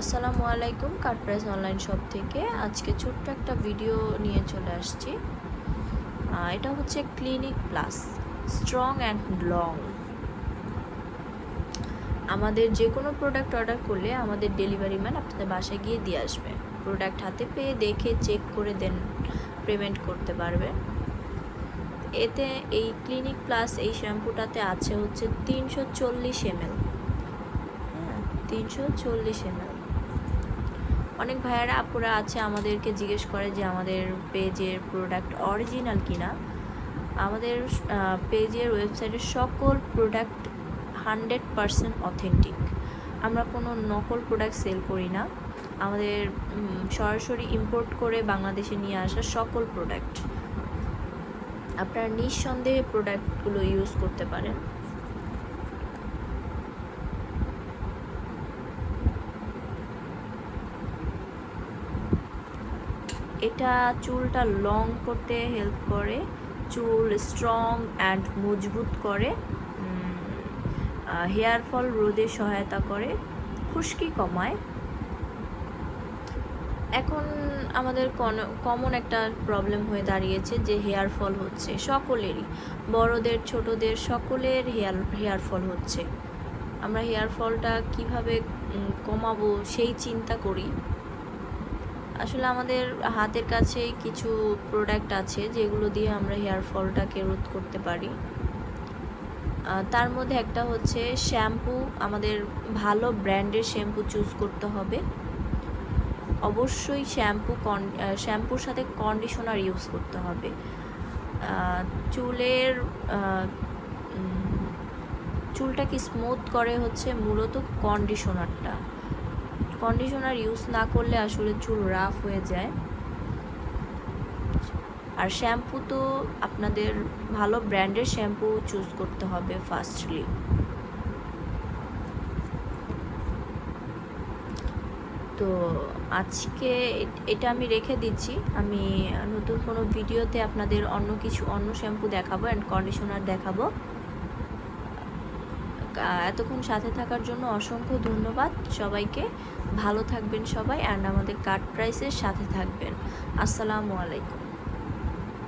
আসসালামু আলাইকুম card price online shop থেকে। আজকে ছোট্ট একটা ভিডিও নিয়ে চলে আসছি। এটা হচ্ছে Clinic Plus strong and long আমাদের যে কোনো প্রোডাক্ট অর্ডার করলে আমাদের ডেলিভারি ম্যান আপনাদের বাসায় গিয়ে দিয়ে আসবে। প্রোডাক্ট হাতে পেয়ে দেখে চেক করে দেন পেমেন্ট করতে পারবে। এতে এই ক্লিনিক প্লাস এই শ্যাম্পুটাতে আছে হচ্ছে তিনশো চল্লিশ এমএল। হ্যাঁ তিনশো চল্লিশ এমএল। অনেক ভাইয়ারা, আপুরা আছে আমাদেরকে জিজ্ঞেস করে যে আমাদের পেজের প্রোডাক্ট অরিজিনাল কিনা। আমাদের পেজের ওয়েবসাইটের সকল প্রোডাক্ট হান্ড্রেড পারসেন্ট অথেন্টিক আমরা কোনো নকল প্রোডাক্ট সেল করি না। আমাদের সরাসরি ইম্পোর্ট করে বাংলাদেশে নিয়ে আসা সকল প্রোডাক্ট আপনারা নিঃসন্দেহে প্রোডাক্টগুলো ইউজ করতে পারেন। এটা চুলটা লং করতে হেল্প করে, চুল স্ট্রং অ্যান্ড মজবুত করে হেয়ার ফল রোধে সহায়তা করে, খুশকি কমায়। এখন আমাদের কমন একটা প্রবলেম হয়ে দাঁড়িয়েছে যে হেয়ার ফল হচ্ছে সকলেরই। বড়দের, ছোটদের সকলের হেয়ার হেয়ার ফল হচ্ছে। আমরা হেয়ার ফলটা কীভাবে কমাবো সেই চিন্তা করি। আসলে আমাদের হাতের কাছে কিছু প্রোডাক্ট আছে যেগুলো দিয়ে আমরা হেয়ার ফলটাকে রোধ করতে পারি। তার মধ্যে একটা হচ্ছে শ্যাম্পু আমাদের ভালো ব্র্যান্ডের শ্যাম্পু চুজ করতে হবে। অবশ্যই শ্যাম্পু কন শ্যাম্পুর সাথে কন্ডিশনার ইউজ করতে হবে। চুলের চুলটাকে স্মুথ করে হচ্ছে মূলত কন্ডিশনারটা কন্ডিশনার ইউজ না করলে আসলে চুল রাফ হয়ে যায়। আর শ্যাম্পু তো আপনাদের ভালো ব্র্যান্ডের শ্যাম্পু চুজ করতে হবে ফার্স্টলি তো আজকে এটা আমি রেখে দিচ্ছি। আমি নতুন কোনো ভিডিওতে আপনাদের অন্য কিছু, অন্য শ্যাম্পু দেখাবো অ্যান্ড কন্ডিশনার দেখাবো। এতক্ষণ সাথে থাকার জন্য অসংখ্য ধন্যবাদ। সবাইকে ভালো থাকবেন সবাই অ্যান্ড আমাদের কার্ড প্রাইসের সাথে থাকবেন। আসসালামু আলাইকুম।